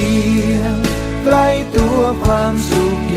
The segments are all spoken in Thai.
ง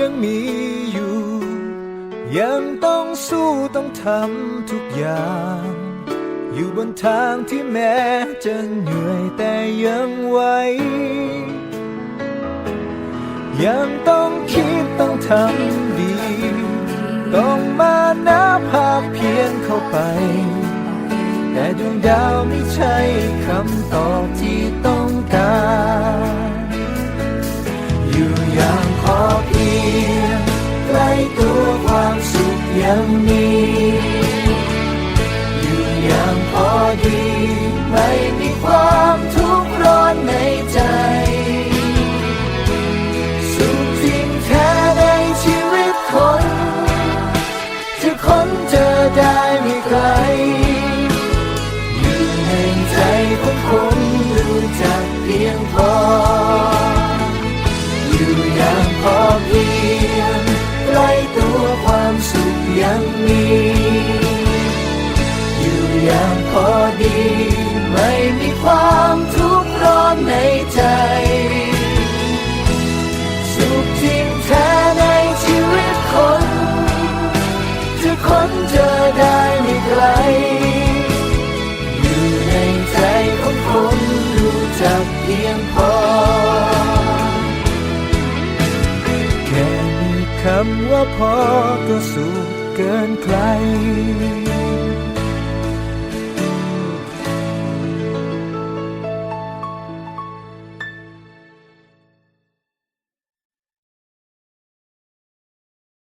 ยังมีอยู่ ยังต้องสู้ต้องทำทุกอย่าง อยู่บนทางที่แม้จะเหนื่อยแต่ยังไหวยังต้องคิดต้องทำดี ต้องมานับภาคเพียนเข้าไป แต่ดวงดาวไม่ใช่คำตอบที่ ยังมี อยู่อย่างพอดีไม่มีความ พียงพอ แค่มีคำว่าพอก็สุขเกินใคร